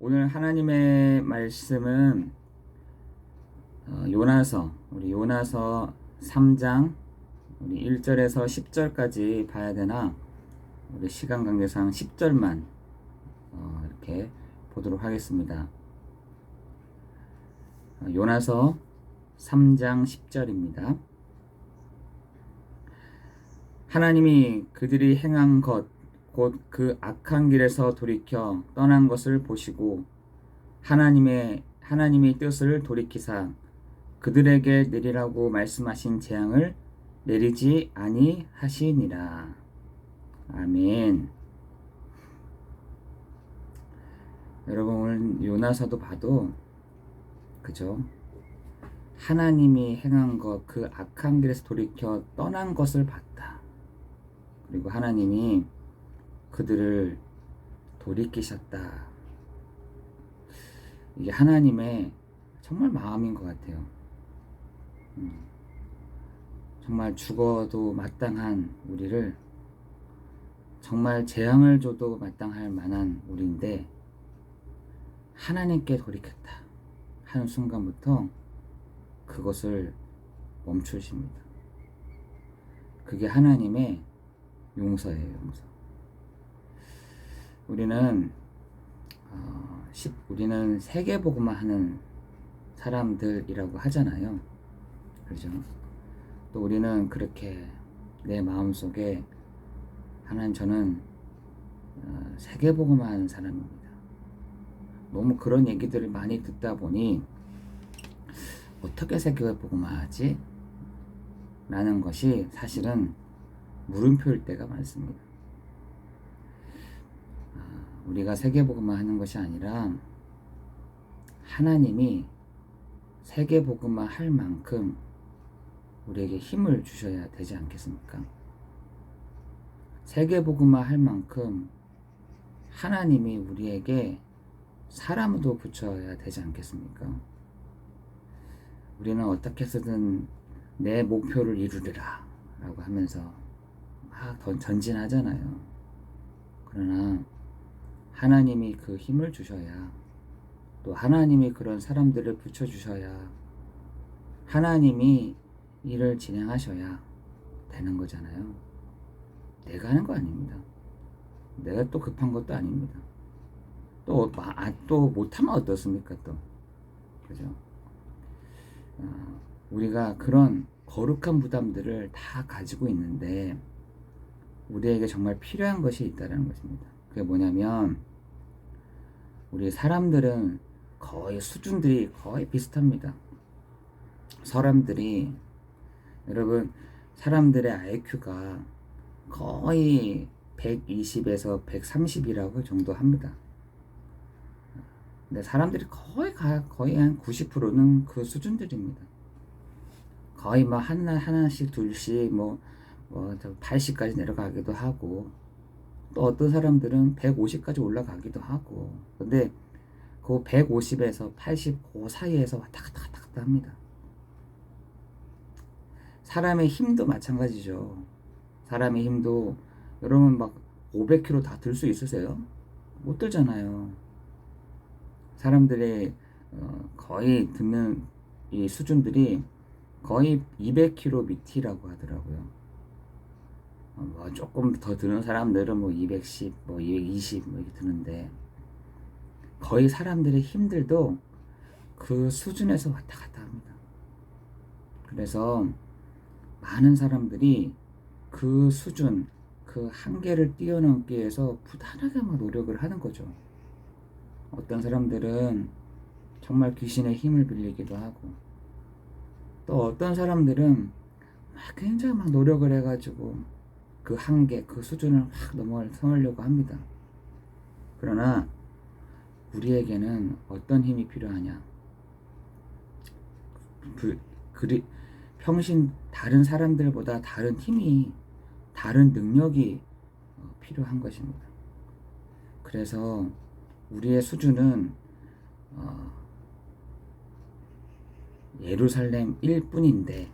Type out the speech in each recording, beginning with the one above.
오늘 하나님의 말씀은 어, 요나서 우리 요나서 3장 우리 1절에서 10절까지 봐야 되나 우리 시간 관계상 10절만 어, 이렇게 보도록 하겠습니다. 어, 요나서 3장 10절입니다. 하나님이 그들이 행한 것 곧 그 악한 길에서 돌이켜 떠난 것을 보시고 하나님의 하나님의 뜻을 돌이키사 그들에게 내리라고 말씀하신 재앙을 내리지 아니하시니라. 아멘. 여러분 오늘 요나서도 봐도 그죠? 하나님이 행한 것 그 악한 길에서 돌이켜 떠난 것을 봤다. 그리고 하나님이 그들을 돌이키셨다. 이게 하나님의 정말 마음인 것 같아요. 음, 정말 죽어도 마땅한 우리를 정말 재앙을 줘도 마땅할 만한 우리인데 하나님께 돌이켰다 하는 순간부터 그것을 멈추십니다. 그게 하나님의 용서예요, 용서. 우리는 어, 십, 우리는 세계 복음화 하는 사람들이라고 하잖아요. 그렇죠? 또 우리는 그렇게 내 마음 속에 하나님 저는 어, 세계 복음화 하는 사람입니다. 너무 그런 얘기들을 많이 듣다 보니 어떻게 세계 복음화 하지? 라는 것이 사실은 물음표일 때가 많습니다. 우리가 세계복음화 하는 것이 아니라 하나님이 세계복음화 할 만큼 우리에게 힘을 주셔야 되지 않겠습니까? 세계복음화 할 만큼 하나님이 우리에게 사람도 붙여야 되지 않겠습니까? 우리는 어떻게 해서든 내 목표를 이루리라 라고 하면서 막 전진하잖아요. 그러나 하나님이 그 힘을 주셔야 또 하나님이 그런 사람들을 붙여 주셔야 하나님이 일을 진행하셔야 되는 거잖아요. 내가 하는 거 아닙니다. 내가 또 급한 것도 아닙니다. 또, 아, 또 못하면 어떻습니까, 또. 그죠? 어, 우리가 그런 거룩한 부담들을 다 가지고 있는데, 우리에게 정말 필요한 것이 있다는 것입니다. 그게 뭐냐면, 우리 사람들은 거의 수준들이 거의 비슷합니다. 사람들이 여러분 사람들의 IQ가 거의 120에서 130이라고 정도 합니다. 근데 사람들이 거의 거의 한 90%는 그 수준들입니다. 거의 뭐 하나 하나씩 둘씩 뭐뭐 80까지 내려가기도 하고 또 어떤 사람들은 150까지 올라가기도 하고 근데 그 150에서 80그 사이에서 왔다 갔다 왔다 갔다 합니다. 사람의 힘도 마찬가지죠. 사람의 힘도 여러분 막 500kg 다 들 수 있으세요? 못 들잖아요. 사람들의 어 거의 듣는 이 수준들이 거의 200kg 밑이라고 하더라고요. 어, 뭐 조금 더 드는 사람들은 뭐 210, 뭐 220, 뭐 이렇게 드는데 거의 사람들의 힘들도 그 수준에서 왔다 갔다 합니다. 그래서 많은 사람들이 그 수준, 그 한계를 뛰어넘기 위해서 부단하게 막 노력을 하는 거죠. 어떤 사람들은 정말 귀신의 힘을 빌리기도 하고, 또 어떤 사람들은 막 굉장히 막 노력을 해가지고 그 한계, 그 수준을 확 넘어서려고 합니다. 그러나 우리에게는 어떤 힘이 필요하냐? 그, 그리, 평신 다른 사람들보다 다른 힘이, 다른 능력이 어, 필요한 것입니다. 그래서 우리의 수준은 어, 예루살렘일 뿐인데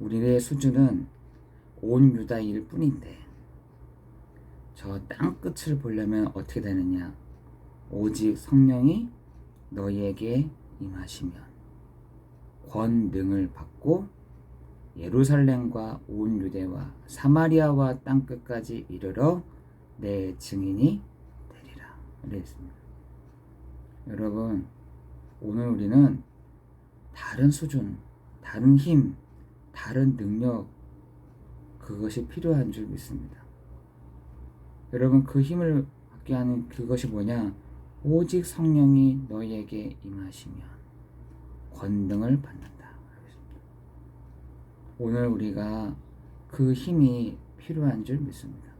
우리의 수준은 온 유다일 뿐인데 저 땅 끝을 보려면 어떻게 되느냐? 오직 성령이 너희에게 임하시면 권능을 받고 예루살렘과 온 유대와 사마리아와 땅 끝까지 이르러 내 증인이 되리라. 그랬습니다. 여러분, 오늘 우리는 다른 수준, 다른 힘, 다른 능력, 그것이 필요한 줄 믿습니다. 여러분, 그 힘을 받게 하는 그것이 뭐냐? 오직 성령이 너희에게 임하시면 권능을 받는다. 오늘 우리가 그 힘이 필요한 줄 믿습니다.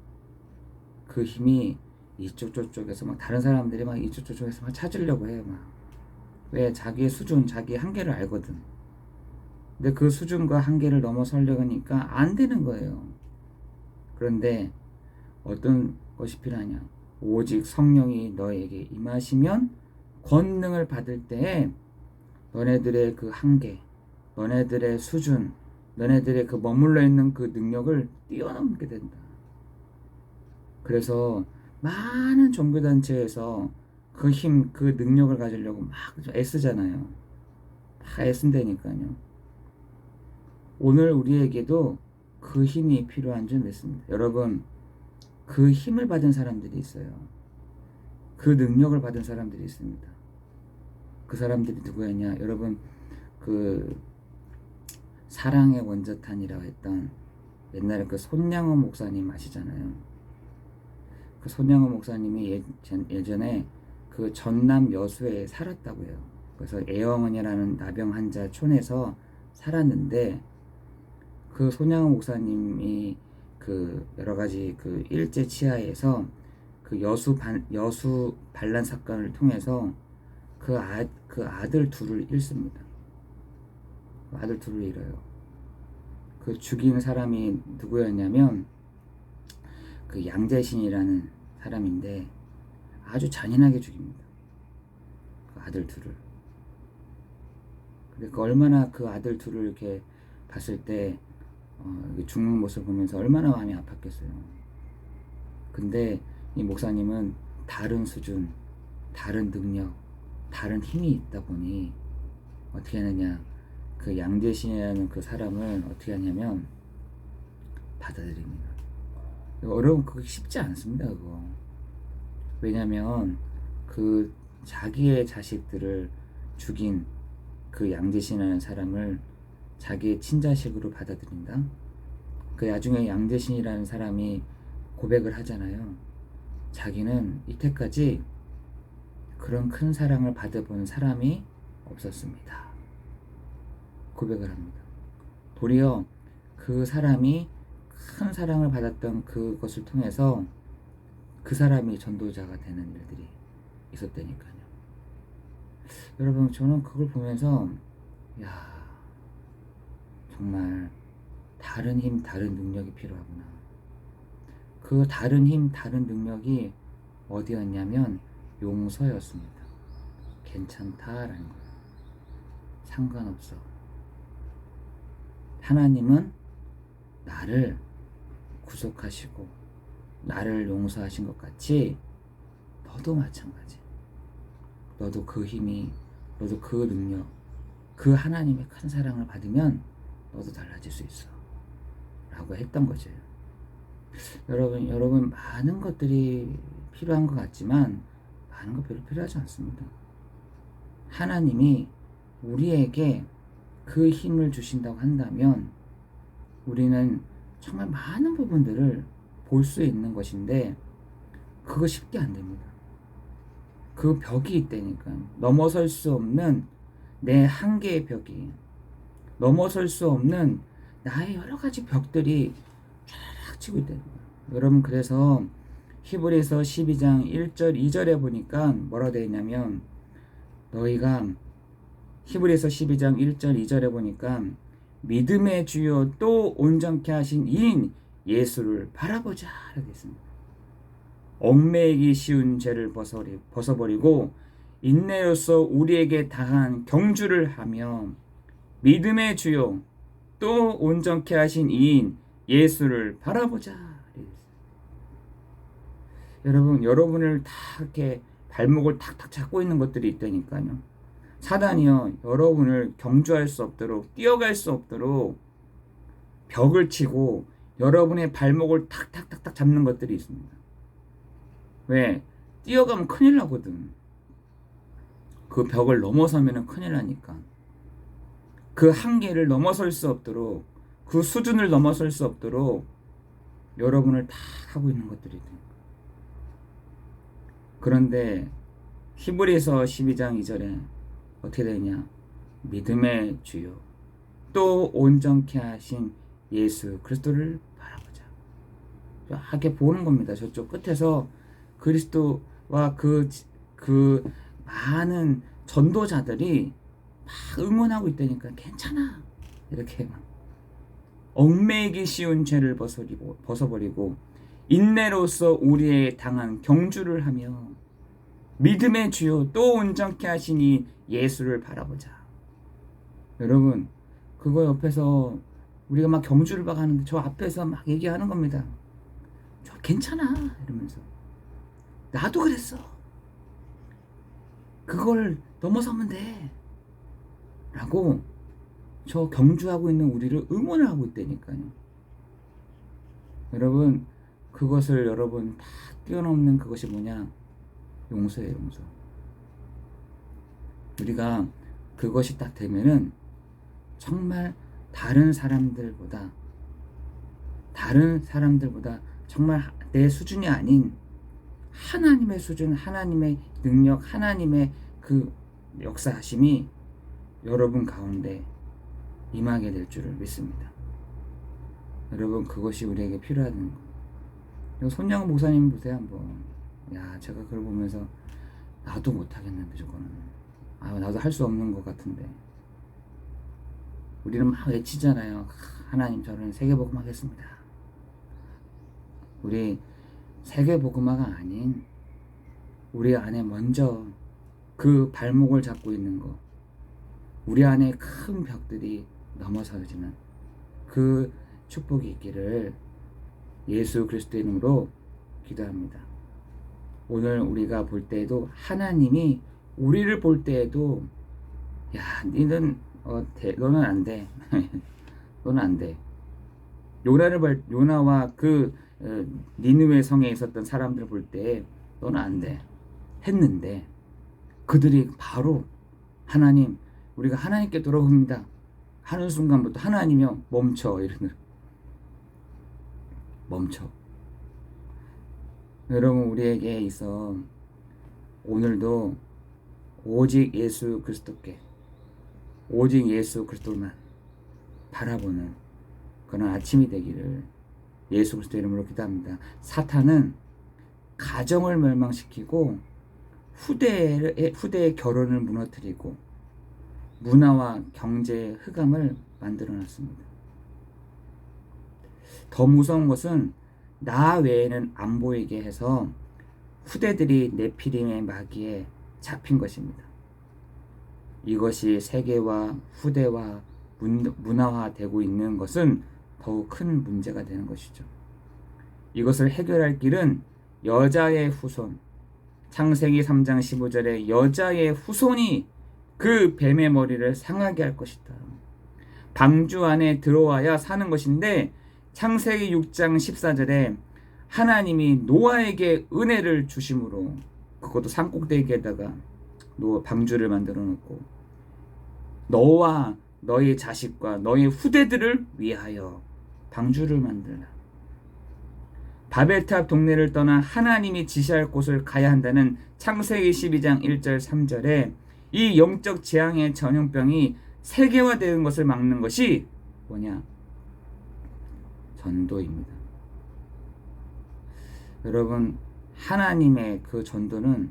그 힘이 이쪽 저쪽에서 막 다른 사람들이 막 이쪽 저쪽에서 막 찾으려고 해요. 막. 왜 자기의 수준, 자기의 한계를 알거든. 근데 그 수준과 한계를 넘어서려고 하니까 안 되는 거예요. 그런데 어떤 것이 필요하냐? 오직 성령이 너에게 임하시면 권능을 받을 때에 너네들의 그 한계, 너네들의 수준, 너네들의 그 머물러 있는 그 능력을 뛰어넘게 된다. 그래서 많은 종교단체에서 그 힘, 그 능력을 가지려고 막 애쓰잖아요. 다 애쓴다니까요. 오늘 우리에게도 그 힘이 필요한 줄 믿습니다. 여러분, 그 힘을 받은 사람들이 있어요. 그 능력을 받은 사람들이 있습니다. 그 사람들이 누구였냐? 여러분, 그 사랑의 원자탄이라고 했던 옛날에 그 손양호 목사님 아시잖아요. 그 손양호 목사님이 예, 전에 그 전남 여수에 살았다고 해요. 그래서 애영원이라는 나병 환자 촌에서 살았는데 그 손양호 목사님이 그 여러 가지 그 일제 치하에서 그 여수 반, 여수 반란 사건을 통해서 그, 아, 그 아들 둘을 잃습니다. 그 아들 둘을 잃어요. 그 죽인 사람이 누구였냐면 그 양재신이라는 사람인데 아주 잔인하게 죽입니다. 그 아들 둘을. 그러니까 얼마나 그 아들 둘을 이렇게 봤을 때 어, 죽는 모습을 보면서 얼마나 마음이 아팠겠어요. 근데 이 목사님은 다른 수준, 다른 능력, 다른 힘이 있다 보니 어떻게 하느냐 그 양재신이라는 그 사람을 어떻게 하냐면 받아들입니다. 여러분 그거 쉽지 않습니다 그거. 왜냐면 그 자기의 자식들을 죽인 그 양재신이라는 사람을 자기의 친자식으로 받아들인다. 그 나중에 양재신이라는 사람이 고백을 하잖아요. 자기는 이때까지 그런 큰 사랑을 받아본 사람이 없었습니다. 고백을 합니다. 도리어 그 사람이 큰 사랑을 받았던 그것을 통해서 그 사람이 전도자가 되는 일들이 있었다니까요. 여러분, 저는 그걸 보면서, 야, 정말 다른 힘, 다른 능력이 필요하구나. 그 다른 힘, 다른 능력이 어디였냐면 용서였습니다. 괜찮다라는 거예요. 상관없어. 하나님은 나를 구속하시고 나를 용서하신 것 같이 너도 마찬가지. 너도 그 힘이, 너도 그 능력, 그 하나님의 큰 사랑을 받으면 너도 달라질 수 있어. 라고 했던 거죠. 여러분, 여러분, 많은 것들이 필요한 것 같지만, 많은 것 별로 필요하지 않습니다. 하나님이 우리에게 그 힘을 주신다고 한다면, 우리는 정말 많은 부분들을 볼 수 있는 것인데, 그거 쉽게 안 됩니다. 그 벽이 있다니까. 넘어설 수 없는 내 한계의 벽이. 넘어설 수 없는 나의 여러 가지 벽들이 쫙 치고 거예요. 여러분 그래서 히브리서 12장 1절 2절에 보니까 뭐라 되어 있냐면 너희가 히브리서 12장 1절 2절에 보니까 믿음의 주요 또 온전케 하신 이인 예수를 바라보자 이렇게 있습니다. 얽매이기 쉬운 죄를 벗어버리고 인내로서 우리에게 다한 경주를 하며 믿음의 주요 또 온전케 하신 이인 예수를 바라보자. 여러분, 여러분을 다 이렇게 발목을 탁탁 잡고 있는 것들이 있다니까요. 사단이요, 여러분을 경주할 수 없도록, 뛰어갈 수 없도록 벽을 치고 여러분의 발목을 탁탁탁탁 잡는 것들이 있습니다. 왜? 뛰어가면 큰일 나거든. 그 벽을 넘어서면 큰일 나니까. 그 한계를 넘어설 수 없도록, 그 수준을 넘어설 수 없도록 여러분을 다 하고 있는 것들이 돼. 그런데 히브리서 12장 2절에 어떻게 되냐? 믿음의 주요 또 온전케 하신 예수 그리스도를 바라보자. 이렇게 보는 겁니다. 저쪽 끝에서 그리스도와 그, 그 많은 전도자들이 막 응원하고 있다니까 괜찮아. 이렇게 얽매이기 쉬운 죄를 벗어버리고, 벗어버리고 인내로서 우리의 당한 경주를 하며 믿음의 주요 또 온전케 하시니 예수를 바라보자. 여러분, 그거 옆에서 우리가 막 경주를 막 하는데 저 앞에서 막 얘기하는 겁니다. 저 괜찮아 이러면서 나도 그랬어. 그걸 넘어서면 돼. 라고 저 경주하고 있는 우리를 응원을 하고 있다니까요. 여러분, 그것을 여러분 다 뛰어넘는 그것이 뭐냐? 용서예요, 용서. 우리가 그것이 딱 되면은 정말 다른 사람들보다 다른 사람들보다 정말 내 수준이 아닌 하나님의 수준, 하나님의 능력, 하나님의 그 역사하심이 여러분 가운데 임하게 될 줄을 믿습니다. 여러분 그것이 우리에게 필요한 거. 손양 목사님 보세요 한번. 야 제가 그걸 보면서 나도 못하겠는데 저거는. 아 나도 할 수 없는 것 같은데. 우리는 막 외치잖아요. 하나님 저는 세계복음 하겠습니다. 우리 세계복음화가 아닌 우리 안에 먼저 그 발목을 잡고 있는 거. 우리 안에 큰 벽들이 넘어서지는 그 축복이 있기를 예수 그리스도의 이름으로 기도합니다. 오늘 우리가 볼 때에도 하나님이 우리를 볼 때에도 야, 니는 어, 대, 너는 안 돼. 너는 안 돼. 요나를 볼 요나와 그 어, 니느웨 성에 있었던 사람들 볼때 너는 안 돼. 했는데 그들이 바로 하나님 우리가 하나님께 돌아옵니다. 하는 순간부터 하나님이요 멈춰 이러는 멈춰. 여러분 우리에게 있어 오늘도 오직 예수 그리스도께 오직 예수 그리스도만 바라보는 그런 아침이 되기를 예수 그리스도 이름으로 기도합니다. 사탄은 가정을 멸망시키고 후대의 후대의 결혼을 무너뜨리고 문화와 경제의 흑암을 만들어 놨습니다. 더 무서운 것은 나 외에는 안 보이게 해서 후대들이 네피림의 마귀에 잡힌 것입니다. 이것이 세계와 후대와 문, 문화화되고 있는 것은 더욱 큰 문제가 되는 것이죠. 이것을 해결할 길은 여자의 후손, 창세기 3장 15절에 여자의 후손이 그 뱀의 머리를 상하게 할 것이다. 방주 안에 들어와야 사는 것인데 창세기 6장 14절에 하나님이 노아에게 은혜를 주심으로 그것도 산꼭대기에다가 노 방주를 만들어 놓고 너와 너의 자식과 너의 후대들을 위하여 방주를 만들라. 바벨탑 동네를 떠나 하나님이 지시할 곳을 가야 한다는 창세기 12장 1절 3절에 이 영적 재앙의 전염병이 세계화되는 것을 막는 것이 뭐냐? 전도입니다. 여러분, 하나님의 그 전도는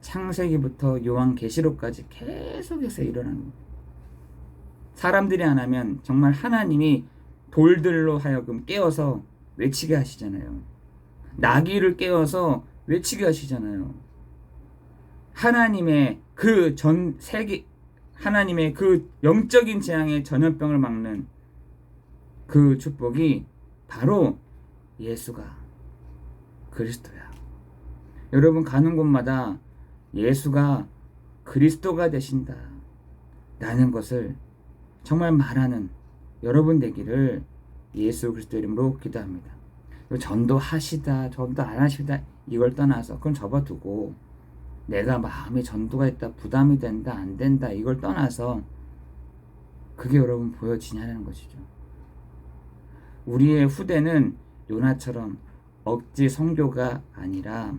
창세기부터 요한계시록까지 계속해서 일어나는 겁니다. 사람들이 안 하면 정말 하나님이 돌들로 하여금 깨워서 외치게 하시잖아요. 나귀를 깨워서 외치게 하시잖아요. 하나님의 그 전 세계 하나님의 그 영적인 재앙의 전염병을 막는 그 축복이 바로 예수가 그리스도야. 여러분 가는 곳마다 예수가 그리스도가 되신다. 라는 것을 정말 말하는 여러분 되기를 예수 그리스도 이름으로 기도합니다. 전도하시다, 전도 안 하시다 이걸 떠나서 그건 접어두고 내가 마음에 전도가 있다, 부담이 된다, 안 된다 이걸 떠나서 그게 여러분 보여지냐는 것이죠. 우리의 후대는 요나처럼 억지 성교가 아니라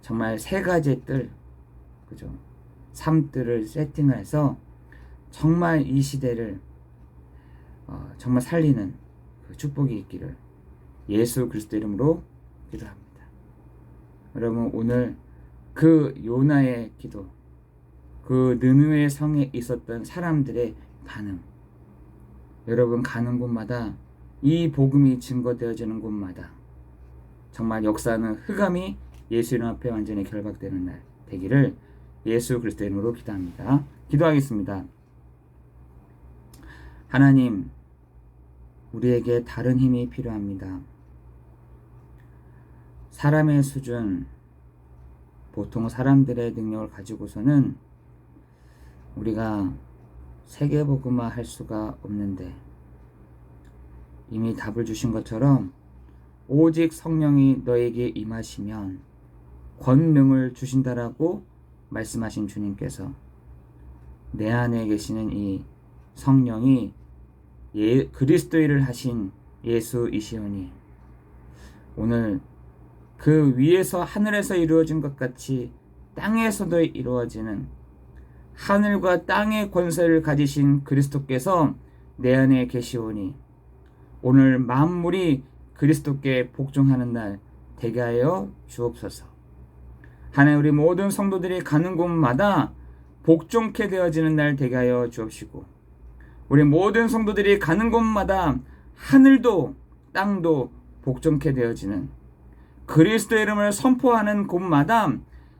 정말 세 가지 뜰, 그죠? 삶들을 세팅을 해서 정말 이 시대를 어, 정말 살리는 그 축복이 있기를 예수 그리스도 이름으로 기도합니다. 여러분 오늘 그 요나의 기도, 그 느느웨 성에 있었던 사람들의 반응, 여러분 가는 곳마다 이 복음이 증거되어지는 곳마다 정말 역사는 흑암이 예수 이름 앞에 완전히 결박되는 날 되기를 예수 그리스도 이름으로 기도합니다. 기도하겠습니다. 하나님, 우리에게 다른 힘이 필요합니다. 사람의 수준, 보통 사람들의 능력을 가지고서는 우리가 세계복음화 할 수가 없는데 이미 답을 주신 것처럼 오직 성령이 너에게 임하시면 권능을 주신다라고 말씀하신 주님께서 내 안에 계시는 이 성령이 예, 그리스도인을 하신 예수이시오니 오늘 그 위에서 하늘에서 이루어진 것 같이 땅에서도 이루어지는 하늘과 땅의 권세를 가지신 그리스도께서 내 안에 계시오니 오늘 만물이 그리스도께 복종하는 날 되게 하여 주옵소서. 하나님 우리 모든 성도들이 가는 곳마다 복종케 되어지는 날 되게 하여 주옵시고 우리 모든 성도들이 가는 곳마다 하늘도 땅도 복종케 되어지는 그리스도 이름을 선포하는 곳마다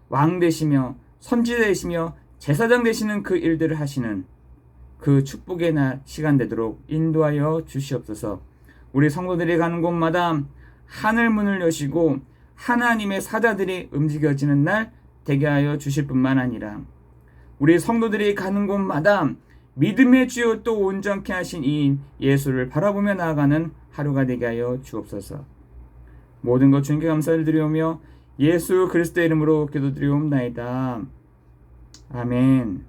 왕 되시며 선지 되시며 제사장 되시는 그 일들을 하시는 그 축복의 날 시간 되도록 인도하여 주시옵소서. 우리 성도들이 가는 곳마다 하늘 문을 여시고 하나님의 사자들이 움직여지는 날 되게 하여 주실 뿐만 아니라 우리 성도들이 가는 곳마다 믿음의 주요 또 온전케 하신 이 예수를 바라보며 나아가는 하루가 되게 하여 주옵소서. 모든 것 주님께 감사를 드리오며 예수 그리스도 이름으로 기도드리옵나이다. 아멘.